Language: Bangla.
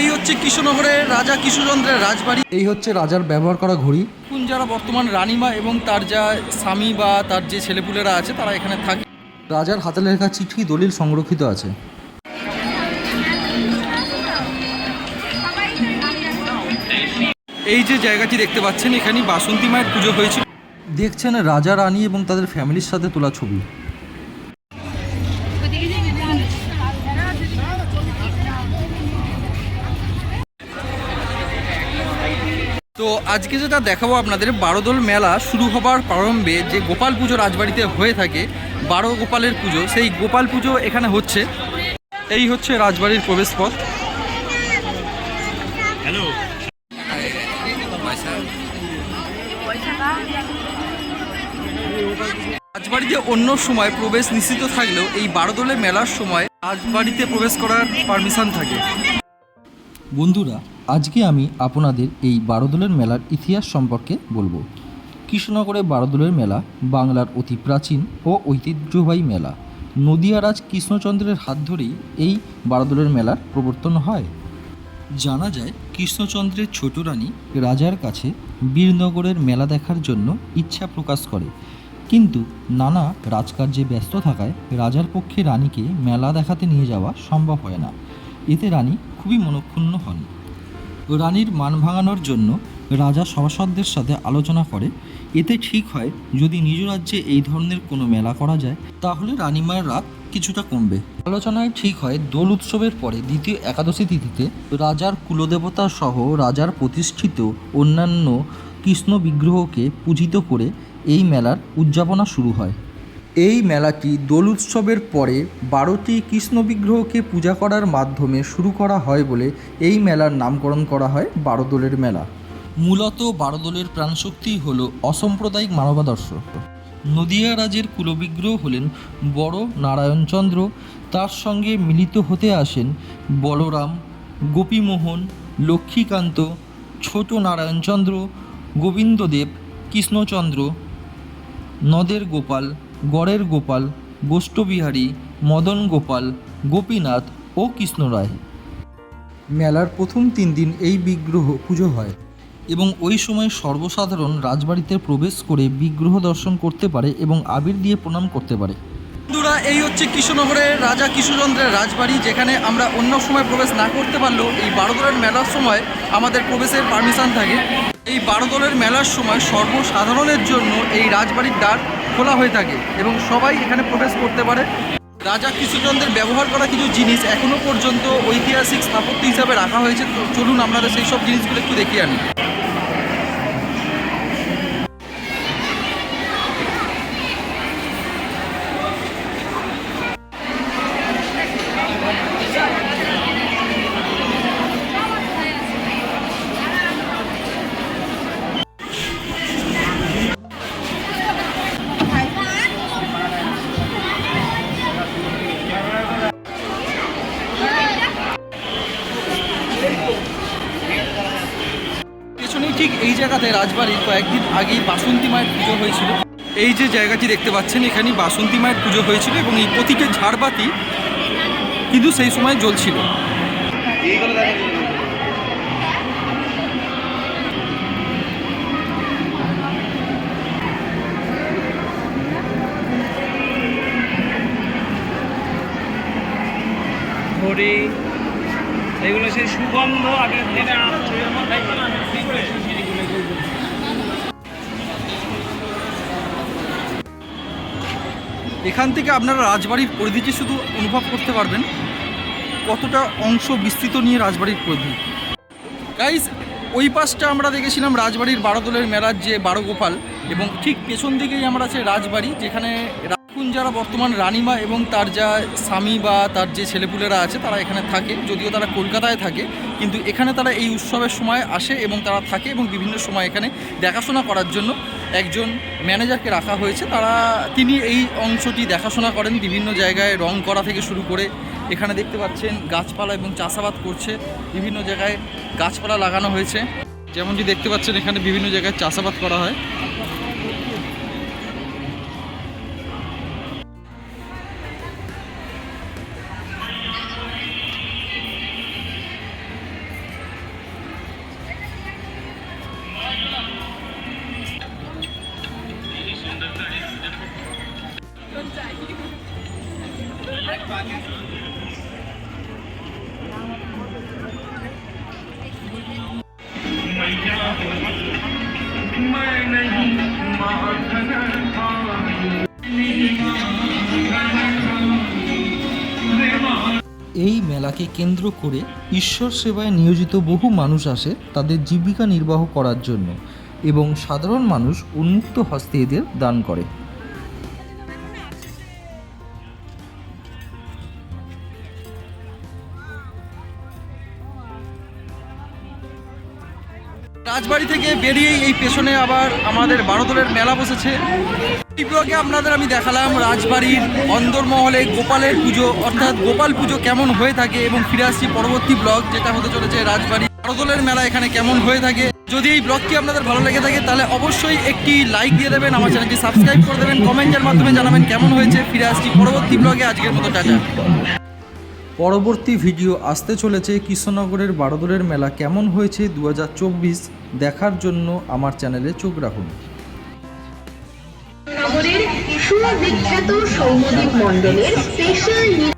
এই হচ্ছে কৃষ্ণনগরের রাজা কৃষ্ণচন্দ্রের রাজবাড়ি। এই হচ্ছে রাজার ব্যবহার করা ঘড়ি। এখন যারা বর্তমান রানীমা এবং তার যা স্বামী বা তার যে ছেলেপুলেরা আছে তারা এখানে থাকে। রাজার হাতে লেখা চিঠি দলিল সংরক্ষিত আছে। এই যে জায়গাটি দেখতে পাচ্ছেন এখানে বাসন্তী মায়ের পুজো হয়েছে দেখছেন রাজা রানী এবং তাদের ফ্যামিলির সাথে তোলা ছবি। আজকে যেটা দেখাবো আপনাদের বারোদোল মেলা শুরু হবার প্রারম্ভে যে গোপাল পুজো রাজবাড়িতে হয়ে থাকে বারো গোপালের পুজো সেই গোপাল পুজো এখানে হচ্ছে। এই হচ্ছে রাজবাড়ির প্রবেশ প্রবেশপথ রাজবাড়িতে অন্য সময় প্রবেশ নিশ্চিত থাকলেও এই বারোদোলে মেলার সময় রাজবাড়িতে প্রবেশ করার পারমিশন থাকে। বন্ধুরা, আজকে আমি আপনাদের এই বারোদলের মেলার ইতিহাস সম্পর্কে বলব। কৃষ্ণনগরের বারোদলের মেলা, বাংলার অতি প্রাচীন ও ঐতিহ্যবাহী মেলা। নদিয়ারাজ কৃষ্ণচন্দ্রের হাত ধরেই এই বারোদলের মেলার প্রবর্তন হয়। জানা যায়, কৃষ্ণচন্দ্রের ছোট রানী রাজার কাছে বীরনগরের মেলা দেখার জন্য ইচ্ছা প্রকাশ করে। কিন্তু নানা রাজকার্যে ব্যস্ত থাকায় রাজার পক্ষে রানীকে মেলা দেখাতে নিয়ে যাওয়া সম্ভব হয় না। এতে রানী খুবই মনক্ষুণ্ণ হন। রানীর মান ভাঙানোর জন্য রাজা সভাসদদের সাথে আলোচনা করে, এতে ঠিক হয় যদি নিজ রাজ্যে এই ধরনের কোনো মেলা করা যায়, তাহলে রানীমায়ের রাগ কিছুটা কমবে। আলোচনায় ঠিক হয় দোল উৎসবের পরে দ্বিতীয় একাদশী তিথিতে রাজার কুলদেবতা সহ রাজার প্রতিষ্ঠিত অন্যান্য কৃষ্ণ বিগ্রহকে পূজিত করে এই মেলার উদযাপনা শুরু হয়। এই মেলাটি দোল উৎসবের পরে বারোটি কৃষ্ণ বিগ্রহকে পূজা করার মাধ্যমে শুরু করা হয় বলে এই মেলার নামকরণ করা হয় বারোদোলের মেলা। মূলত বারোদোলের প্রাণশক্তি হল অসাম্প্রদায়িক মানবাদর্শ নদিয়া রাজের কুলবিগ্রহ হলেন বড় নারায়ণচন্দ্র। তার সঙ্গে মিলিত হতে আসেন বলরাম, গোপীমোহন, লক্ষ্মীকান্ত, ছোট নারায়ণচন্দ্র, গোবিন্দদেব, কৃষ্ণচন্দ্র, নদের গোপাল গড়ের গোপাল, গোষ্ঠবিহারী, মদন গোপাল, গোপীনাথ ও কৃষ্ণ রায়। মেলার প্রথম তিন দিন এই বিগ্রহ পুজো হয় এবং ওই সময় সর্বসাধারণ রাজবাড়িতে প্রবেশ করে বিগ্রহ দর্শন করতে পারে এবং আবির দিয়ে প্রণাম করতে পারে। বন্ধুরা, এই হচ্ছে কৃষ্ণনগরের রাজা কৃষ্ণচন্দ্রের রাজবাড়ি, যেখানে আমরা অন্য সময় প্রবেশ না করতে পারলেও এই বারোদলের মেলার সময় আমাদের প্রবেশের পারমিশন থাকে। এই বারোদলের মেলার সময় সর্বসাধারণের জন্য এই রাজবাড়ির দ্বার খোলা হয়ে থাকে এবং সবাই এখানে প্রবেশ করতে পারে। রাজা কৃষ্ণচন্দ্রের ব্যবহার করা কিছু জিনিস এখনও পর্যন্ত ঐতিহাসিক স্থাপত্য হিসাবে রাখা হয়েছে। চলুন আপনাদের সেই সব জিনিসগুলো একটু দেখিয়ে আনি। এই জায়গাতে রাজবাড়ির কয়েকদিন আগেই বাসন্তী মায়ের পুজো হয়েছিল। এই যে জায়গাটি দেখতে পাচ্ছেন এখানে বাসন্তী মায়ের পুজো হয়েছিল এবং এই প্রতীকের ঝাড়বাতি কিন্তু সেই সময় জ্বলছিল। ঘড়ি, এগুলো সেই সুগন্ধ আগের দিনে এখান থেকে আপনারা রাজবাড়ির পরিধিটি শুধু অনুভব করতে পারবেন। কতটা অংশ বিস্তৃত নিয়ে রাজবাড়ির পরিধি। গাইজ ওই পাশটা আমরা দেখেছিলাম রাজবাড়ির বারোদলের মেলার যে বারো গোপাল এবং ঠিক পেছন দিকেই আমরা আছে রাজবাড়ি, যেখানে এখন যারা বর্তমান রানীমা এবং তার যা স্বামী বা তার যে ছেলেপুলেরা আছে, তারা এখানে থাকে, যদিও তারা কলকাতায় থাকে, কিন্তু এখানে তারা এই উৎসবের সময় আসে এবং তারা থাকে এবং বিভিন্ন সময় এখানে দেখাশোনা করার জন্য। একজন ম্যানেজারকে রাখা হয়েছে তারা, তিনি এই অংশটি দেখাশোনা করেন, বিভিন্ন জায়গায় রং করা থেকে শুরু করে এখানে দেখতে পাচ্ছেন গাছপালা এবং চাষাবাদ করছে, বিভিন্ন জায়গায় গাছপালা লাগানো হয়েছে যেমনটি দেখতে পাচ্ছেন, এখানে বিভিন্ন জায়গায় চাষাবাদ করা হয় Thank you. এই মেলাকে কেন্দ্র করে ঈশ্বর সেবায় নিয়োজিত বহু মানুষ আসে তাদের জীবিকা নির্বাহ করার জন্য এবং সাধারণ মানুষ উন্মুক্ত হস্তে এদের দান করে। রাজবাড়ি থেকে বেরিয়েই এই পেছনে আবার আমাদের বারোদলের মেলা বসেছে। এই আপনাদের আমি দেখালাম রাজবাড়ির অন্দরমহলে গোপালের পুজো। অর্থাৎ গোপাল পুজো কেমন হয়ে থাকে এবং ফিরে আসছি পরবর্তী ব্লগ, যেটা হতে চলেছে রাজবাড়ি। বারোদলের মেলা এখানে কেমন হয়ে থাকে? যদি এই ব্লগটি আপনাদের ভালো লেগে থাকে, তাহলে অবশ্যই একটি লাইক দিয়ে দেবেন, আমার চ্যানেলটি সাবস্ক্রাইব করে দেবেন কমেন্টের মাধ্যমে জানাবেন কেমন হয়েছে। ফিরে আসছি পরবর্তী ব্লগে, আজকের মতো, টাটা। পরবর্তী ভিডিও আসতে চলেছে কৃষ্ণনগরের বারোদলের মেলা কেমন হয়েছে দু হাজার চব্বিশ দেখার জন্য আমার চ্যানেলে চোখ রাখুন। সুবিখ্যাত সৌমদীপ মণ্ডলের স্পেশাল